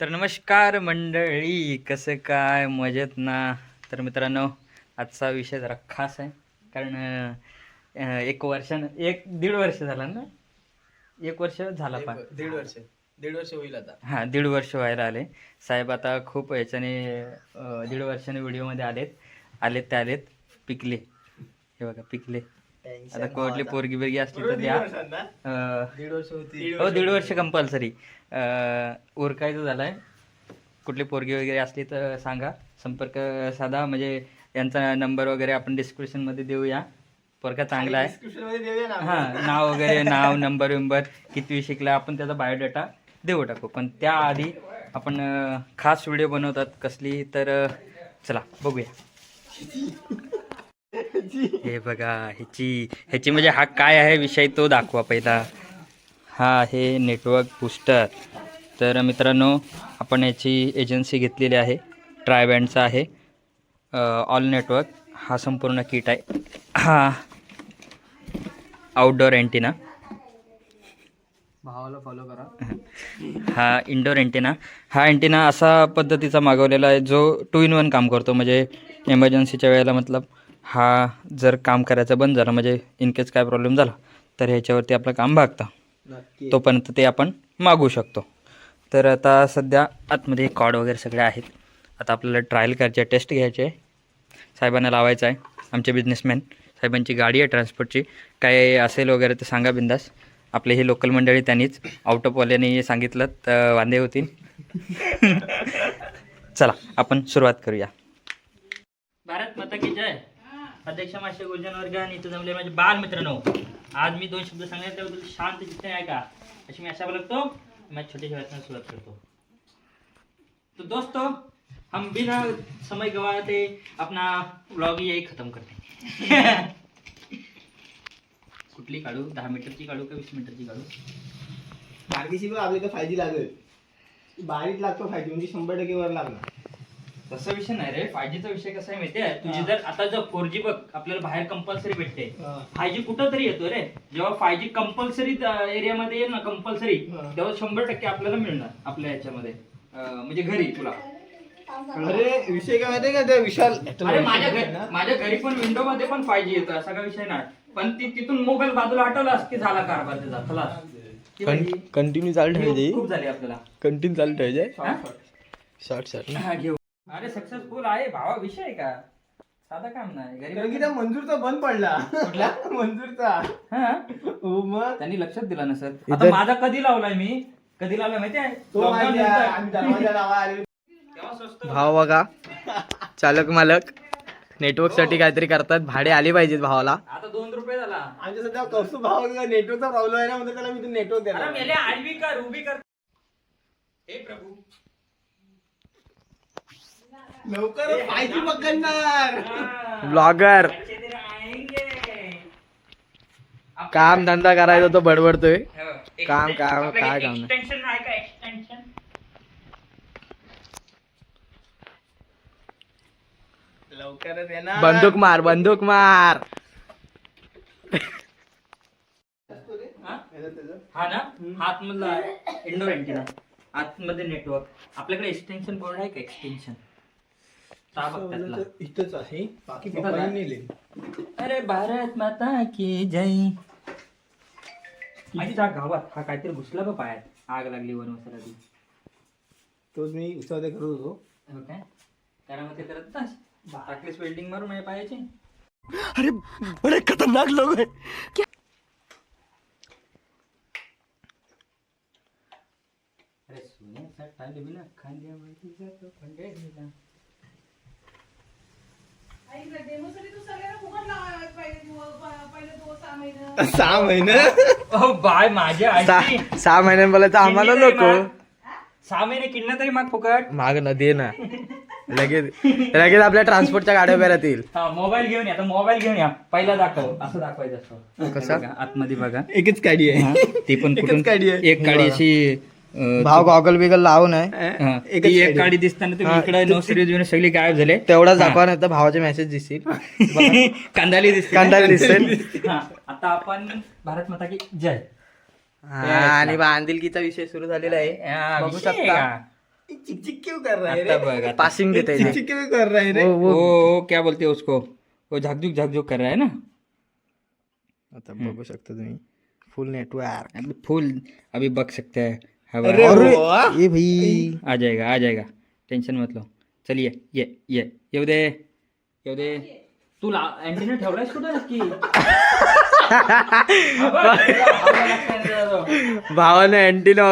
तर नमस्कार मंडळी कसं काय? मजेत ना? तर मित्रांनो आजचा विषय जरा खास आहे. कारण एक वर्षानं एक दीड वर्ष झाला ना? एक वर्ष झाला पण. दीड वर्ष. दीड वर्ष होईल आता. हां दीड वर्ष व्हायला आले. साहेब आता खूप याच्याने दीड वर्षाने व्हिडिओमध्ये आलेत. आलेत ते आलेत. पिकले. हे बघा पिकले. आता कुठली पोरगी बिरगी असली तर द्या अं, दीड वर्ष होती. हो दीड वर्ष कंपल्सरी उरकायचं झालंय. कुठली पोरगी वगैरे असली तर सांगा. संपर्क साधा म्हणजे यांचा नंबर वगैरे आपण डिस्क्रिप्शनमध्ये देऊया. पोरगा चांगला आहे. Description मध्ये देऊया ना हा नाव वगैरे नाव नंबर विंबर किती शिकला आपण त्याचा बायोडाटा देऊ टाकू. पण त्याआधी आपण खास व्हिडिओ बनवतात कसली तर चला बघूया. हे बघा ह्याची ह्याची म्हणजे हा काय आहे विषय तो दाखवा पहिला. हा आहे नेटवर्क बूस्टर तर मित्रांनो आपण याची एजन्सी घेतलेली आहे. ट्रायबँडचा आहे. ऑल नेटवर्क हा संपूर्ण किट आहे. हा. आउटडोअर अँटिना भावाला फॉलो करा. हा इंडोर अँटेना हा अँटेना असा पद्धतीचा मागवलेला आहे जो टू इन वन काम करतो. म्हणजे एमर्जन्सीच्या वेळेला मतलब हा जर काम करायचं बंद झालं म्हणजे इन केस काय प्रॉब्लेम झाला तर ह्याच्यावरती आपलं काम भागतं. तोपर्यंत ते आपण मागवू शकतो. तर आता सध्या आतमध्ये कॉड वगैरे सगळे आहेत. आता आपल्याला ट्रायल करायचे टेस्ट घ्यायचे आहे. साहेबांना लावायचं आहे आमचे बिझनेसमॅन साहेबांची गाडी आहे ट्रान्सपोर्टची काय असेल वगैरे तर सांगा बिंदास. आपले हे लोकल मंडळी त्यांनीच आउट ऑफवाल्यांनी सांगितलं तर वांदे होतील. चला आपण सुरुवात करूया. भारत माता की जय. अध्यक्ष माशे गुलजन वर्ग आणि इथं जमले माझे बाल मित्रांनो आज मी दोन शब्द सांगण्यात त्याबद्दल शांत चित्त आहे का अशी मी अशा बोलतो मैं छोटे छोटे सुरुवात करतो. तो दोस्तों हम बिना समय गवाते अपना ब्लॉग यही खतम करते. कुठली काढू? दहा मीटरची काढू का वीस मीटरची काढू? बारकीशी पण आपल्या फाय लागेल. बारीक लागतो फायदी म्हणजे शंभर टक्के वर लागणार. तसा विषय नाही रे. फाय जीचा विषय कसा आहे माहितीये? तुझी जर आता जर फोर जी बघ आपल्याला बाहेर कंपल्सरी भेटते. फाय जी कुठं तरी येतो रे. जेव्हा फाय जी कंपल्सरी एरियामध्ये येईल ना कंपल्सरी. तेव्हा शंभर टक्के आपल्याला मिळणार आपल्या याच्यामध्ये. म्हणजे घरी तुला. अरे विषय काय माहितीये का? त्या विशाल अरे माझ्या घरी माझ्या घरी पण विंडो मध्ये पण फाय जी येतो असा काही विषय नाही. पण ती तिथून मोबाईल बाजूला हटवलास की झाला कारभार त्याचा भाई- कंटिन्यू चालू ठेवायची खूप झाली आपल्याला. कंटिन्यू चालू ठेवायचे? शॉर्ट शॉर्ट हा, घेऊ. अरे सक्सेसफुल आहे भावा विषय आहे का? साधा काम नाही कारण की घरी त्या मंजूरचा बंद पडला. कुठला? मंजूरचा. हा? हो मग? त्यांनी लक्षात दिला ना सर. आता माझा कधी लावलाय मी? कधी लावलाय माहिती आहे? तो Lockdown माहिती आहे, नंतर. आम्ही दरवाजा लावा आले तेव्हा स्वस्त? भाव बघा. चालक मालक. नेटवर्कसाठी काहीतरी करतात. भाडे आले पाहिजेत भावाला. आता दोन रुपये झाला. आमच्या सध्या कौस्तुभ भाव नेटवर्कचा प्रॉब्लेम आहे ना म्हणतो त्याला मी तू नेटवर्क अरे देणार मेले आडवी कर उभी कर. हे प्रभू. लवकर पकडणार. ब्लॉगर काम धंदा करायचा तो बडबडतोय हो, काम- काम- काय काम नाही. लवकरच येणार. बंदूक मार बंदूक मार. हा? हा ना? आतमधला इंडोर अँटिना आतमध्ये नेटवर्क आपल्याकडे एक्सटेन्शन बोर्ड आहे का? एक्सटेन्शन इथंच आहे. बाकी इथं पप्पांनी का? नेले अरे भारत माता की जय. आईच्या गावात हा काहीतरी घुसला का पायात. आग लागली वनवसाला ती तोच मी उचलते करत होतो. हो काय? कारण मग ते करत तास टाकलीस वेल्डिंग मारून माझ्या पायाची? अरे बड़े खतरनाक लोग है अरे सोन्याचा टालबिला खांद्यावरती जातो पंढरीला सहा महिने. ओ बाय माझ्या सहा सहा महिन्यां बोलायचं आम्हाला किडनी तरी नको. माग. सहा महिने किडनं तरी माग फुकट. माग न दे ना. लगेच लगेच आपल्या ट्रान्सपोर्टच्या गाड्या उभ्या राहतील. हा मोबाईल घेऊन या आता मोबाईल घेऊन या. पहिला दाखव असं दाखवायचं असतं. कसा? बघा, आतमध्ये बघा. एकच गाडी आहे. ती पण एकच कुठून गाडी आहे. एक गाडी अशी भाव गॉगल बिगल लावू नये. हा, एकच ती एक गाडी. गाडी दिसताना तुम्ही इकडे नो सिरीज बिरीज सगळी गायब झाले. तेवढाच दाखवा नाही तर भावाचे मेसेज दिसतील. कांदाली दिसते कांदाली दिसेल आता आपण भारत माता की जय. हा, आणि बांधिलकीचा विषय सुरू झालेला आहे. बघू आहे शकता. क्यों कर रहा है आता रे? बघ आता. पासिंग देते चिक चिक क्यों कर रहा है रे? वो वो. वो वो क्या बोलते हैं उसको? वो झाकझुक झाकझुक कर रहा है ना? आता बघू शकता तुम्ही. फुल नेटवर्क फुल अभी बग सकते हैं. अरे और वाह. ये भाई। आ जाएगा आ जाएगा। टेन्शन मत लो। चलिए ये ये। येऊ दे येऊ दे। तू ला अँटीना ठेवलायस कुठं नक्की? भावाने अँटीना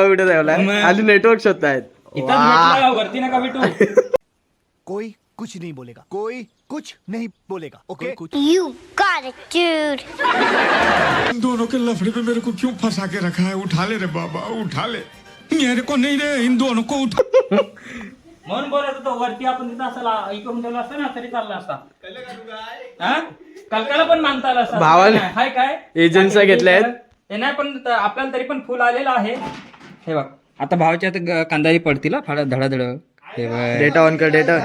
मग. आणि नेटवर्क शोधतायत. इथंच भेटला, वरती नका भेटू. कोई कुछ नहीं बोलेगा। कोई कुछ नहीं बोलेगा ओके? कुछ You got it, dude. इन दोनों के लफड़े पे मेरे को क्यों फंसा के रखा है? उठा ले रे बाबा उठा ले। मेरे को नहीं रे इन दोनों को उठा म्हणून बोलत होतो वरती आपण तिथं असं ला- इकडून ठेवला असता ना तरी चालला असता. हा? कलकाला पण मानता आला असता. भावाला- काय- हाय काय? एजन्सी काय घेतल्यात. ते नाही पण त- आपल्याला तरी पण फुल आलेलं आहे. हे बघ. आता भावाच्या आता ग- कांदाही पडतील हा, फाडा धडाधड. हे बघ. डेटा ऑन कर डेटा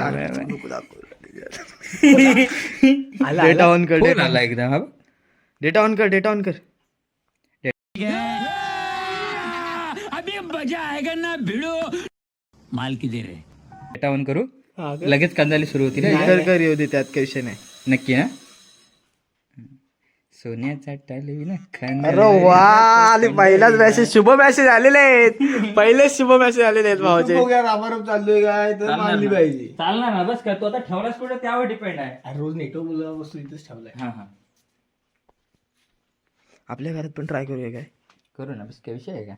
डेटा ऑन कर फुल डेटा आला एकदम हा बघ. डेटा ऑन कर डेटा ऑन कर. डेटा ऑन करू? लगेच कांदाली सुरू होती ना? कर कर येऊ दे त्यात काही विषय नाही. नक्की ना? सोन्याचा टाले ना अरे वा आले पहिलाच मेसेज शुभ मेसेज आलेले आहेत. पहिलेच शुभ मेसेज आलेले आहेत भावाचे आवारात चाललोय काय तर मानली पाहिजे. चालणार ना बस का तू आता ठेवलास कुठे? त्यावर डिपेंड आहे. अरे रोज नेटवर्क बोलला वस्तू इथंच ठेवलाय. हा हा. आपल्या घरात पण ट्राय करूया काय? करू ना बस. काय विषय आहे का?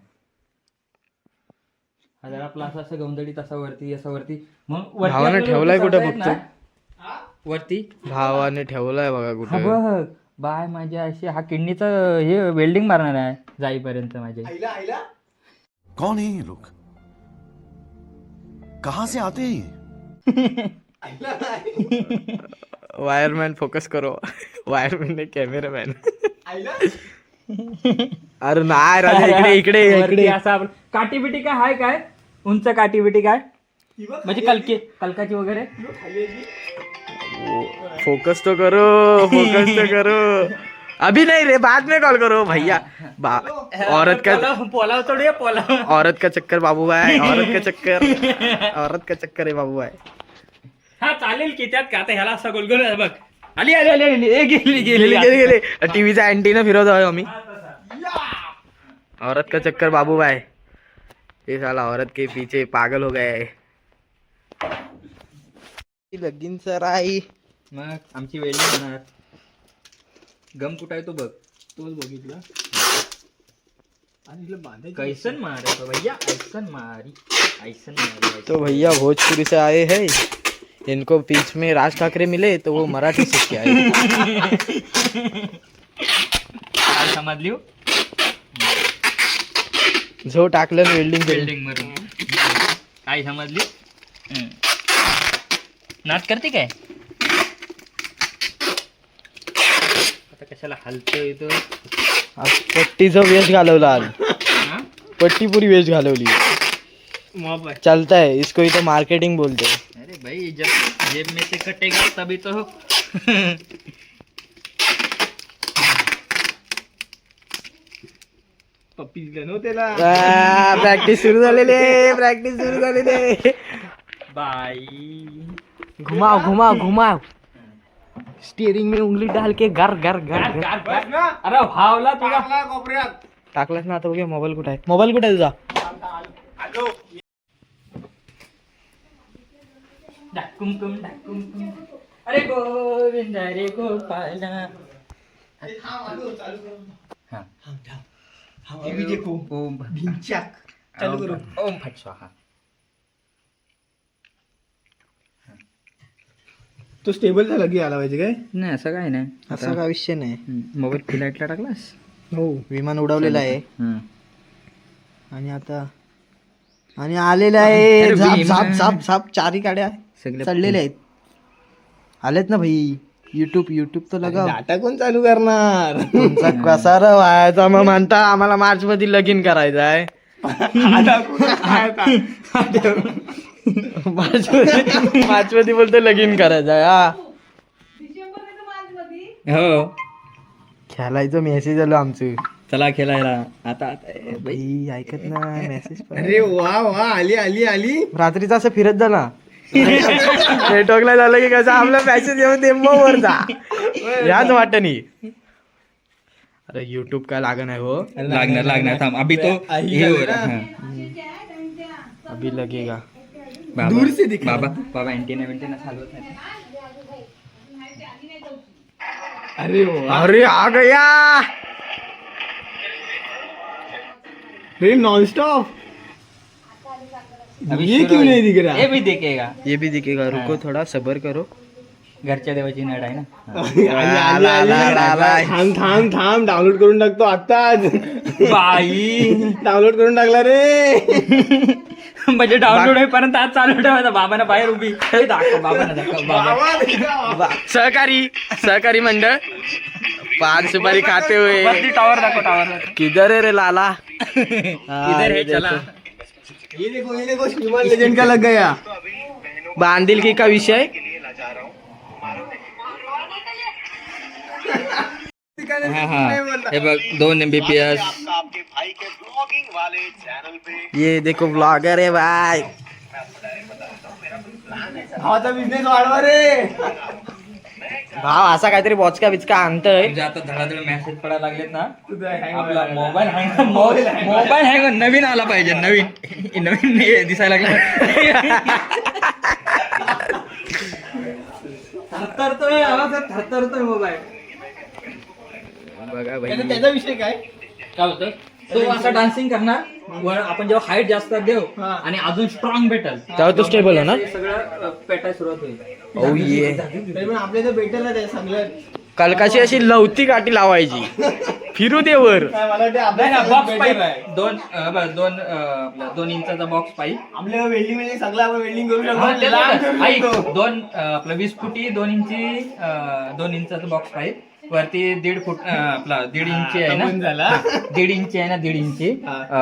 हा जर आपला असं असं गवंदडी तसा वरती असा वरती. मग वरती भावानं आपल्याला ठेवलाय वरती कुठं येत ना? वरती? भावाने ठेवलाय बघा हा कुठे बघ. बाय माझ्या अशी हा किडनीचं हे वेल्डिंग मारणार आहे जाईपर्यंत माझे. आईला आईला? कौन है ये लोग? कहाँ से आते हैं ये? वायरमॅन फोकस करो. वायरमॅन ने कॅमेरामॅन. अरे नाही राजा इकडे इकडे वरती इकडे. असं आपलं काठी बिटी काय हाय काय? उंच काठी बिटी काय म्हणजे कलकी कलकाची वगैरे? आहे. फोकस तो करो फोकस तो करो. अभी नहीं रे बाद में कॉल करो भैया. औरत का पोलाव थोडी आहे, पोलाव औरत का चक्कर बाबू भाई? औरत का चक्कर? औरत का चक्कर है बाबू भाई? हा चालेल की त्यात का? आता ह्याला असा गोलगोल आहे बघ. आली आली आली आली. ए, गेली गेले गेली गेले गेले. टीव्हीचा अँटीना फिरवतो आहे आम्ही. औरत का चक्कर बाबू भाई? ये साला औरत के पीछे पागल हो गया है। लगीन सराई। मग आमची वेल्डिंग होणार. गम कुठं आहे तो बघ. तोच बघितला आणि बांधायचं कैसन मार है तो भैया ऐसन मारी. ऐसन मारी तो भैया भोजपुरी से आए हैं। इनको बीच में राज ठाकरे मिले तो वो मराठी सीख के आए समझ हो? जो टाकलं वेल्डिंग बिल्डिंग मधून. काय समजली? हम्म. नाच करते काय? आता कशाला हलतोय तो? पट्टीचं वेश घालवलं आज. पट्टी पुरी वेश घालवली. मॉब चलता है इसको ही तो मार्केटिंग बोलते हैं अरे भाई जब जेब में से कटेगा तभी तो पप्पी दिलं हो त्याला. प्रॅक्टिस सुरू झालेली आहे प्रॅक्टिस सुरू झालेली आहे. बाई. घुमाव घुमाव घुमाव. स्टिअरिंग में उंगली डाल के घर घर घर घर बस ना. अरे भावला तुझा टाकला कोपऱ्यात. टाकलास ना आता बघूया मोबाईल कुठे आहे. मोबाईल कुठे आहे तुझा? आलो डाकुमकुम डाकुमकुम अरे गोविंद रे गोपाला. ए, थांब, आलो, चालू करू. हा. थांब, थांब. अभी देखो ओम भिंचाक चालू करू ओम फट स्वाहा तो स्टेबल झाला की आला पाहिजे काय नाही असं काय नाही असा काय विषय नाही मोबाईल फिलाईटला टाकलास हो विमान उडवलेलं आहे हं. आणि आता आणि आलेलं आहे अरे झाप विमान. झाप झाप झाप चारी गाड्या सगळे चढलेले आहेत आलेत ना भाई युट्यूब युट्यूब तर लगाव. डाटा कोण चालू करणार. तुमचा कसा र व्हायचा मग म्हणता आम्हाला मार्च मध्ये लगीन करायचं आहे. मार्च मध्ये मार्च मध्ये बोलतो लगीन करायचं आहे हा. हो. खेळायचं मेसेज आलो आमचं. चला खेळायला. आता आता- बाई. ऐकत ना मेसेज अरे वा वा आली आली आली. रात्रीचं असं फिरत ना. नेटवर्कला झालं की कसं आपलं मॅसेज येऊन दे मग वर जा. याच वाटत नाही अरे युट्यूब काय लाग नाही हो? लागणार लागणार. थांब अभि तो हे हो रहा. हां. अभी लगेगा बाबा दूर से दिखा. बाबा बाबा अँटीना विंटीना चालवत नाही अरे अरे आ गया. अरे नॉन स्टॉप अभी ये क्यों. नहीं दिख रहा? ये भी देखेगा। ये भी दिखेगा रुको थोड़ा सबर करो। घरच्या देवाची नड आहे ना. थांब थांब थांब. डाउनलोड करून टाकतो आत्ताच. बाई. डाउनलोड करून टाकला रे. म्हणजे डाउनलोड होईपर्यंत आज चालू ठेवायचा बाबांना बाहेर उभी. हे दाखव बाबांना दाखव बाबा बाबा, सहकारी सहकारी मंडळ. पान सुपारी खाते हुए टॉवर दाखव टॉवर किधर रे लाला? इधर हे चला? ये देखो ये देखो लेजेंड का लग गया। बांधील की का विषय हा। हा। दोन एम बी पी। एस ये देखो ब्लॉगर है भाई। भावाचा बिझनेस वाढवा रे। भाव असा काहीतरी बॉचका बिचका आणतोय. म्हणजे आता धडाधड मेसेज पडायला लागलेत ना. आपला मोबाईल हँग मोबाईल हँग नवीन आला पाहिजे नवीन. नवीन दिसायला लागला. आवाजात थरथरतोय मोबाईल बघा त्याचा त्याचा विषय काय? काय होतं? तो असा डान्सिंग करणार वर आपण जेव्हा हाईट जास्त देऊ हा. आणि अजून स्ट्रॉंग भेटल तेव्हा तो stable होणार? हे सगळं अ, पेटायला सुरुवात होईल ओ ये तरी पण आपल्या इथं चांगलं कलकाची अशी लवती काठी लावायची फिरू दे वर काय मला वाटतं नाही आपल्या ना बॉक्स better पाईप आहे. दोन अ, बरं, दोन अ, आपलं दोन इंचाचा बॉक्स पाईप आपल्या वेल्डिंग म्हणजे सगळं आपण वेल्डिंग करू हा, ते शकतो लांब बघा. करू ऐक, शकतो. दोन अ, आपलं वीस फुटी दोन इंची अ, दोन इंचाचा बॉक्स पाईप वरती दीड फूट अ, आपला दीड इंची आहे ना? झाला. दीड इंची आहे ना दीड इंची. हा. अ,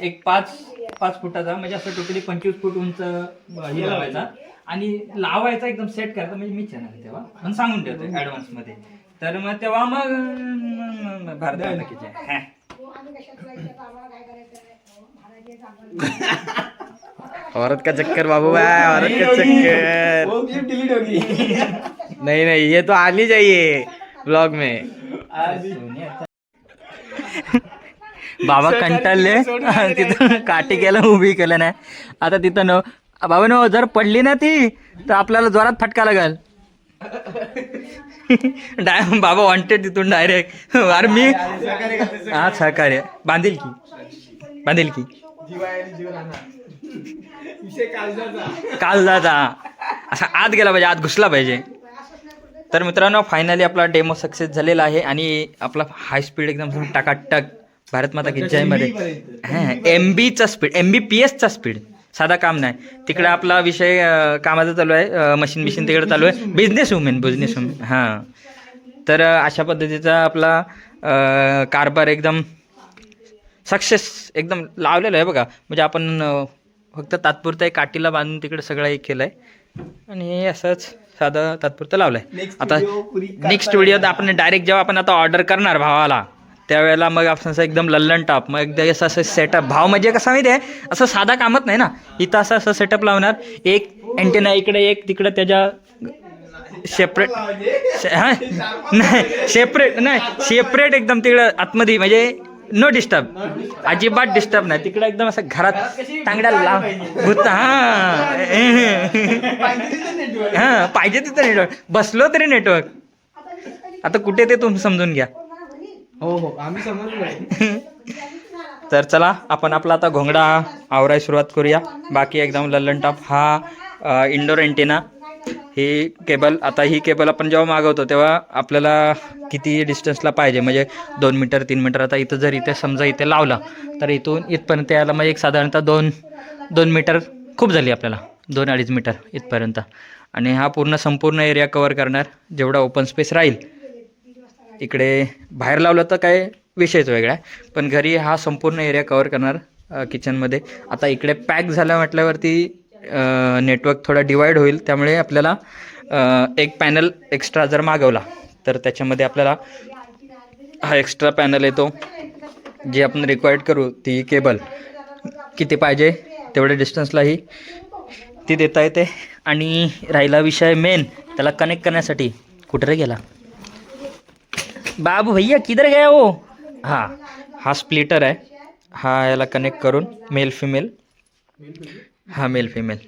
एक पाच पाच फुटाचा म्हणजे असं टोटली पंचवीस फूट उंच अ, हे लावायचा. आणि लावायचा एकदम सेट करायचा म्हणजे मी चॅनल तेव्हा. पण सांगून ठेवतो ऍडव्हान्समध्ये. तर मग तेव्हा मग अं, भारत माता की जय. हा. औरत का चक्कर बाबू भाई औरत का चक्कर. वो क्लिप डिलीट होगी. नहीं नहीं ये तो आनी चाहिए ब्लॉग में बाबा कंटाळले. तिथं काठी केलं उभी केलं नाही. आता तिथं न बाबा नो जर पडली ना ती तर आपल्याला जोरात फटका लागल. डाय बाबा वॉन्टेड तिथून डायरेक्ट अरे मी हा सहकार्य. बांधील की? बांधील की? काल जाता असा आत गेला पाहिजे आत घुसला पाहिजे. तर मित्रांनो फायनली आपला डेमो सक्सेस झालेला आहे आणि आपला हाय स्पीड एकदम टाकाटक भारत माता की जयमध्ये एम बीचा स्पीड एम बी पी एसचा स्पीड साधा काम नाही. तिकडे आपला विषय कामाचा चालू आहे. मशीन बिशीन तिकडे चालू आहे. बिझनेस वुमेन बिझनेस वुमेन हां. तर अशा पद्धतीचा आपला कारभार एकदम सक्सेस एकदम लावलेलं आहे बघा. म्हणजे आपण फक्त तात्पुरतं एक काठीला बांधून तिकडे सगळं एक केलं आहे आणि असंच. साधं तात्पुरतं लावलं आहे Next आता नेक्स्ट व्हिडिओ. आपण डायरेक्ट जेव्हा आपण आता ऑर्डर करणार भावाला त्यावेळेला मग आपण असं एकदम लल्लन टॉप मग एकदा असं असं सेटअप भाव म्हणजे कसं माहिती आहे? असं साधा कामत नाही ना. इथं असं असं सेटअप लावणार. एक अँटेना इकडे एक तिकडे त्याच्या सेपरेट हा? नाही. सेपरेट नाही. सेपरेट एकदम तिकडं आतमध्ये. म्हणजे नो डिस्टर्ब अजिबात डिस्टर्ब नाही. तिकडे एकदम असं घरात तांगड्या लाव भूत हा. हा पाहिजे तिथं नेटवर्क बसलो तरी नेटवर्क आता कुठे ते तुम्ही समजून घ्या. हो हो. आम्ही समजलो तर चला आपण आपला आता घोंगडा आवराय सुरुवात करूया. बाकी एकदम लल्लन टॉप. हा इंडोर एंटेना ही केबल आता ही केबल आपण जेव्हा मागवतो तेव्हा आपल्याला किती डिस्टन्सला पाहिजे? म्हणजे दोन मीटर तीन मीटर आता इथं जर इथे समजा इथे लावला तर इथून इथपर्यंत यायला म्हणजे एक साधारणतः दोन दोन मीटर खूप झाली आपल्याला. दोन अडीच मीटर इथपर्यंत. आणि हा पूर्ण संपूर्ण एरिया कवर करणार जेवढा ओपन स्पेस राहील. इकडे बाहेर लावलं तर काय विषयच वेगळा आहे. पण घरी हा संपूर्ण एरिया कवर करणार किचनमध्ये आता इकडे पॅक झालं म्हटल्यावरती नेटवर्क थोडा डिवाईड होईल त्यामुळे आपल्याला एक पॅनल एक्स्ट्रा जर मागवला तर त्याच्यामध्ये आपल्याला हा एक्स्ट्रा पॅनल येतो. जे आपण रिक्वायर्ड करू ती केबल किती पाहिजे तेवढ्या डिस्टन्सलाही ती देता येते. आणि राहिला विषय मेन त्याला कनेक्ट करण्यासाठी कुठे रे गेला. बाबू भैया किधर गया हो हां हा स्प्लिटर आहे. हा याला कनेक्ट करून मेल फिमेल हा मेल फिमेल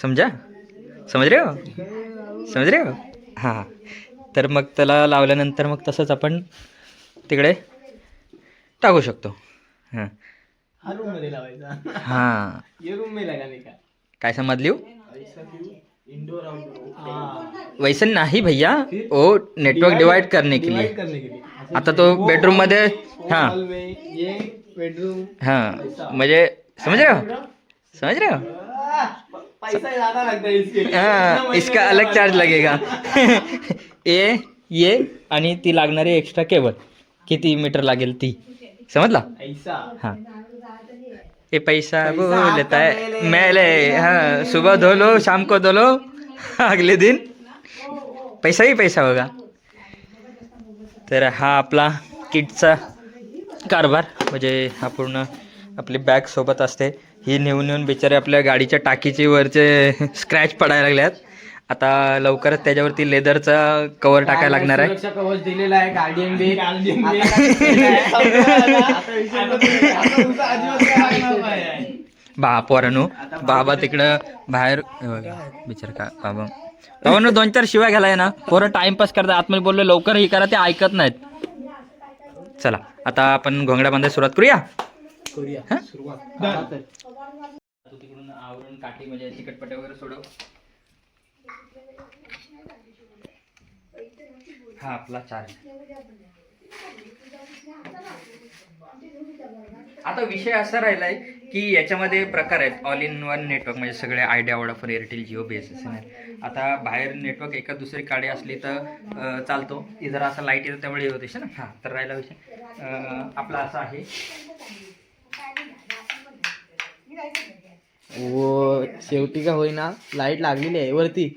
समजा समज रे हो समज रे हो हां तर मग त्याला लावल्यानंतर मग तसंच आपण तिकडे टाकू शकतो हां हा रूममध्ये लावायचा हां ये रूम में लगाने का काय समज लिहू इंडोर आउटडोर वैसे नाही भैया वो नेटवर्क डिवाइड करने के लिए करने के लिए आता तो बेडरूममध्ये हां हॉल में ये बेडरूम हाँ मुझे समझ रहे हो समझ रहे हो? पैसा ज्यादा लगता है इसके हाँ इसका अलग चार्ज लगेगा। ये ये आणि ती लागणारी एक्स्ट्रा केबल किती मीटर लागेल ती? समजला? ऐसा हाँ. ये पैसा वो पैसा लेता आपका है हाँ सुबह धो लो शाम को धो लो अगले दिन। पैसा ही पैसा होगा। तर हा आपला किटचा कारभार म्हणजे हा पूर्ण आपली बॅग सोबत असते. ही नेऊन नेऊन बिचारे आपल्या गाडीच्या टाकीचे वरचे स्क्रॅच पडायला लागल्यात. आता लवकरच त्याच्यावरती लेदरचा कवर टाकायला लागणार आहे. सुरक्षा कवच दिलेला आहे गार्डियन बी पोरानू बाबा तिकडं बाहेर हे बघा, बिचार का बाबा. बाबांनो दोन चार शिवाय घ्यायला ना. पोरं टाइमपास करतात. आतमध्ये बोललो लवकर हे करा ते ऐकत नाहीत. चला आता आपण घोंगड्या बांधायला सुरुवात करूया? करूया. सुरुवात. आवरून काठी म्हणजे चिकटपटे वगैरे सोडव. हा आपला चार्ज आता विषय असा राहिलाय की याच्यामध्ये प्रकार आहेत. ऑल इन वन नेटवर्क म्हणजे सगळे Idea Vodafone Airtel Jio B S S आता बाहेर नेटवर्क एका दुसरी काडे असली तर चालतो. ती जरा असं लाइट येतं त्यामुळे हे होते ना? हां तर राहिला विषय. आपला असा आहे. ओ शेवटी का होईना लाइट लागलेली आहे वरती.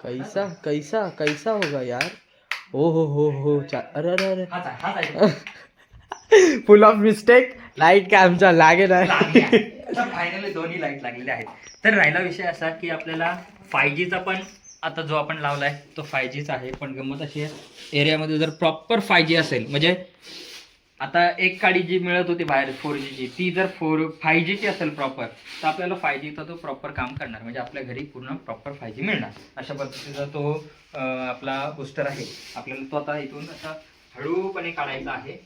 कैसा कैसा कैसा होगा यार? हो हो हो हो चा अरे अरे अरे. आहे आहे. फुल ऑफ मिस्टेक लाइट काय आमचा लागे नाही. फायनली दोन्ही लाइट लागलेले आहेत. तर राहिला विषय असा की आपल्याला फाय जीचा पण आता जो आपण लावलाय तो फाय जीचा आहे. पण गंमत अशी आहे एरियामध्ये जर प्रॉपर फाय जी असेल म्हणजे आता एक काडी जी मिळत होती बाहेर फोर जीची ती जर फोर फाय जीची असेल प्रॉपर तर आपल्याला फाय जीचा तो प्रॉपर काम करणार. म्हणजे आपल्या घरी पूर्ण प्रॉपर फाय जी मिळणार. अशा पद्धतीचा तो आपला बूस्टर आहे. आपल्याला तो आता इथून असा हळूपणे काढायचा आहे.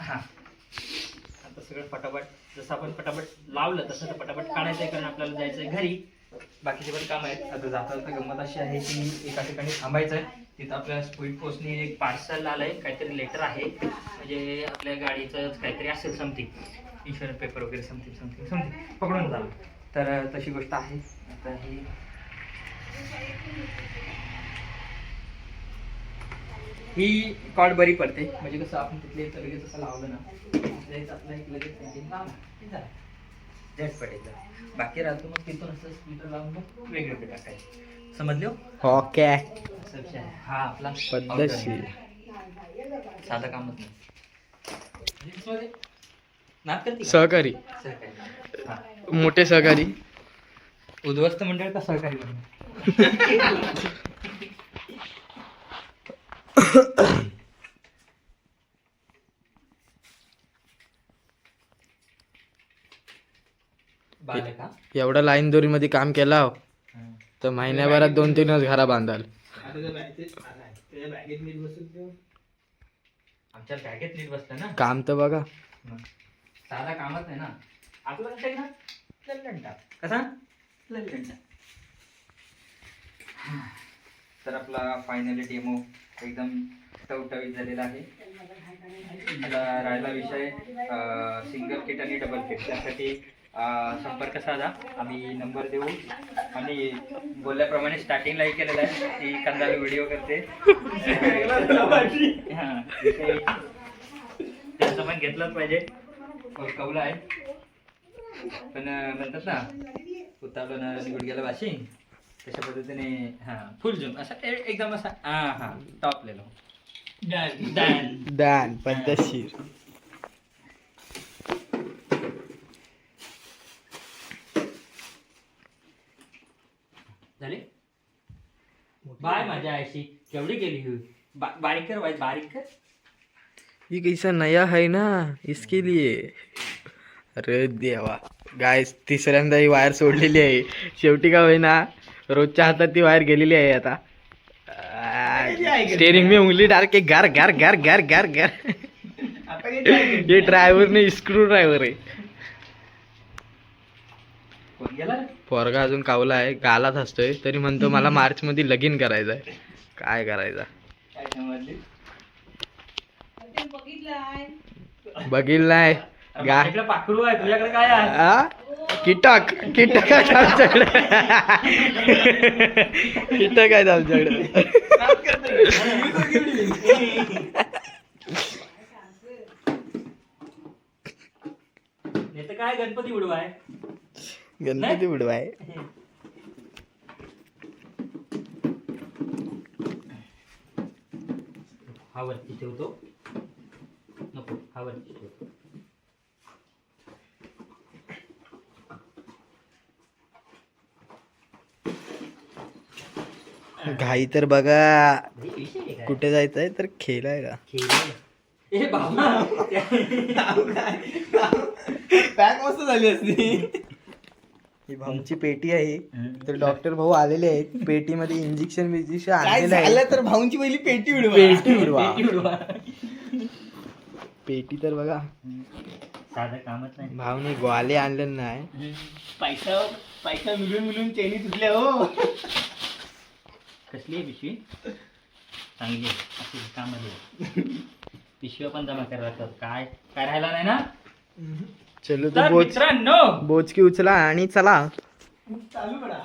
हां. आता सगळं पटापट जसं आपण पटापट लावलं तसं तर पटापट काढायचं आहे कारण आपल्याला जायचं आहे घरी. बाकीचे पण काम आहेत. आता जाता जाता गंमत अशी आहे की एका ठिकाणी थांबायचं आहे तिथं आपल्या स्पीड पोस्टने एक पार्सल आलंय. काहीतरी लेटर आहे. म्हणजे आपल्या गाडीचं काहीतरी असेल समथिंग इन्शुरन्स पेपर वगैरे समथिंग समथिंग समथिंग पकडून झालं तर तशी गोष्ट आहे. आता ही ही कॉड बरी पडते. म्हणजे कसं आपण तिथले इथं लगेच असं लावलं ना लगेच आपलं एक लगेच engine लावलं की झालं. झटपट एकदम बाकी राहतो मग तिथून असं स्पीकर लावून मग वेगवेगळे टाकायचे समजले हो? ओके असा विषय आहे. हा आपला पद्धतशीर outer. साधं कामच नाही Reels मध्ये नाद करते का? सहकारी सहकारी. हा. मोठे सहकारी उद्ध्वस्त मंडळ का सहकारी मंडळ एवढा लाईन दोरीमध्ये काम केला हो, तर महिन्याभरात दोन तीनच घरा बांधाल. आमच्या बॅगेत नीट बसलं ना? काम तर बघा. साधा कामच नाही ना? आपलं कसं आहे ना? लल्लंटा कसा? लल्लंटा तर आपला फायनली डेमो एकदम टवटवीत झालेला आहे. आता राहिला विषय सिंगल किट आणि डबल किट त्यासाठी संपर्क साधा. आम्ही नंबर देऊ. आणि बोलल्याप्रमाणे स्टार्टिंगलाही केलेलं आहे. की कंदाला व्हिडिओ करते. हां त्यांचं पण घेतलंच पाहिजे. कवलं आहे. पण म्हणतात ना उतावलं ना गुडघ्याला वाशी. तशा पद्धतीने हा फुल झूम असा एकदम असा हा हा टॉप लेलो डन दान पद्धतशीर. झाले? बाय माझ्या आयशी केवढी गेली ही? बा- बारीक कर बाई बारीक कर. ये कैसा नया है ना इसके लिए. अरे देवा. गाय तिसऱ्यांदा ही वायर सोडलेली आहे. शेवटी का होईना रोजच्या हातात ती वायर गेलेली आहे आता. स्टेरिंग में उंगली डाल के घर घर घर घर घर घर आता काही try करतो. ये ड्रायव्हर नाही स्क्रू ड्रायव्हर आहे. कोण गेला? रे? पोरगा अजून कावला आहे गालात असतोय तरी म्हणतो मला मार्च मध्ये लगीन करायचं? आहे काय करायचं बघील नाही पाखरू आहे तुझ्याकडे काय आहे? कीटक कीटक आहेत आमच्याकडे. कीटक आहेत आमच्याकडे. काय गणपती उडवाय? गणपती बुडवाय हा वरती ठेवतो. नको हा वरती ठेवतो. घाई तर बघा? कुठे जायचंय तर खेळायला. खेळायला. ए बाबा. पॅक मस्त झाली असती. ही भाऊची पेटी आहे. तर डॉक्टर भाऊ आलेले आहेत. पेटीमध्ये इंजेक्शन बिजेक्शन काय आणलेलं आहे. झालं तर भाऊंची पहिली पेटी उडवा. पेटी उडवा. पेटी तर बघा. साधं कामच नाही. भाऊने ग्वाले आणलेलं नाही. पैसा पैसा मिळून मिळून चेनी तुटल्या हो. कसली आहे पिशवी? चांगली आहे. अशी कामाची आहे. पिशव्या पण जमा करायला लागतात. काय? काय राहिला नाही ना? चलो तर तू बोच मित्रांनो! बोचकी उचला आणि चला. चालू करा.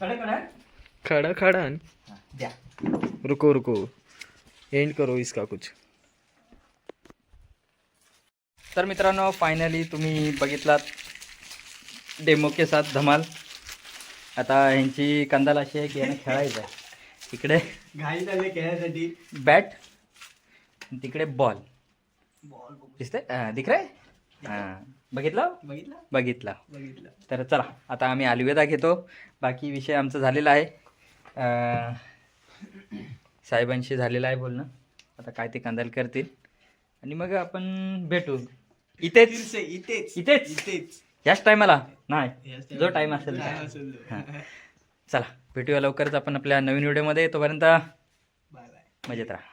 कडे खड़ा. खड़ा द्या. रुको रुको. एंड करो इसका कुछ. तर मित्रांनो फायनली तुम्ही बघितलात डेमो के साथ धमाल. आता ह्यांची कंदाल अशी आहे की यांना खेळायचं आहे इकडे घाई झाले खेळण्यासाठी बॅट तिकडे बॉल दिसतंय? दिख रे हां. बघितलं? बघितलं. बघितला. बघितलं. तर चला आता आम्ही अलविदा घेतो. बाकी विषय आमचा झालेला आहे. अं, साहेबांशी झालेलं आहे बोलणं. आता काय ते कंदाल करतील. आणि मग आपण भेटू. इथेच. इथेच इथेच. इथेच. इथेच. याच टायमाला? नाही. जो टाइम असेल तो. हां. चला भेटूया लवकरच आपण आपल्या नवीन व्हिडिओमध्ये. तोपर्यंत बाय बाय. मजेत राहा.